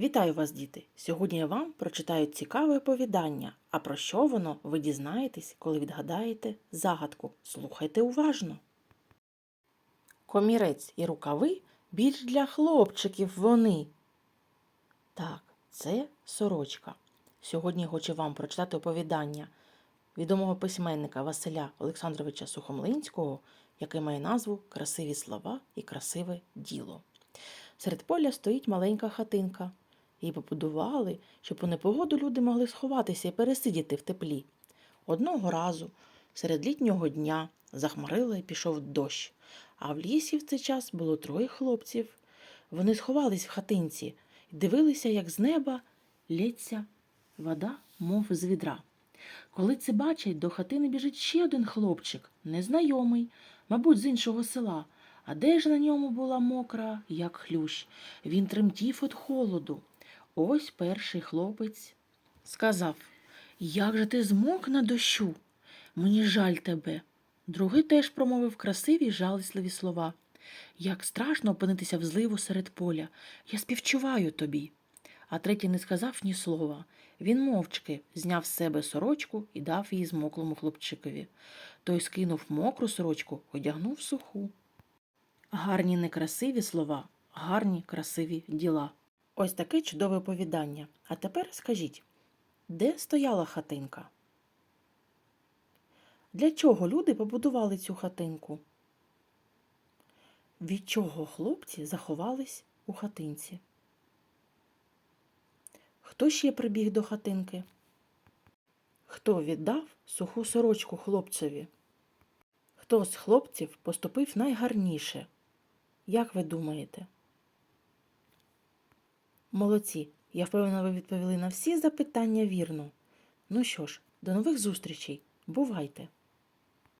Вітаю вас, діти! Сьогодні я вам прочитаю цікаве оповідання. А про що воно ви дізнаєтесь, коли відгадаєте загадку. Слухайте уважно. Комірець і рукави більш для хлопчиків вони. Так, це сорочка. Сьогодні хочу вам прочитати оповідання відомого письменника Василя Олександровича Сухомлинського, яке має назву Красиві слова і красиве діло. Серед поля стоїть маленька хатинка. Її побудували, щоб у непогоду люди могли сховатися і пересидіти в теплі. Одного разу, серед літнього дня, захмарило і пішов дощ, а в лісі в цей час було троє хлопців. Вони сховались в хатинці і дивилися, як з неба лється вода, мов з відра. Коли це бачать, до хатини біжить ще один хлопчик, незнайомий, мабуть, з іншого села. А де ж на ньому була мокра, як хлющ. Він тремтів від холоду. Ось перший хлопець сказав Як же ти змок на дощу? Мені жаль тебе. Другий теж промовив красиві жалісливі слова. Як страшно опинитися в зливу серед поля. Я співчуваю тобі. А третій не сказав ні слова. Він мовчки зняв з себе сорочку і дав її змоклому хлопчикові. Той скинув мокру сорочку, одягнув суху. Гарні некрасиві слова, гарні красиві діла. Ось таке чудове оповідання. А тепер скажіть, де стояла хатинка? Для чого люди побудували цю хатинку? Від чого хлопці заховались у хатинці? Хто ще прибіг до хатинки? Хто віддав суху сорочку хлопцеві? Хто з хлопців поступив найгарніше? Як ви думаєте? Молодці, я впевнена, ви відповіли на всі запитання вірно. Ну що ж, до нових зустрічей. Бувайте!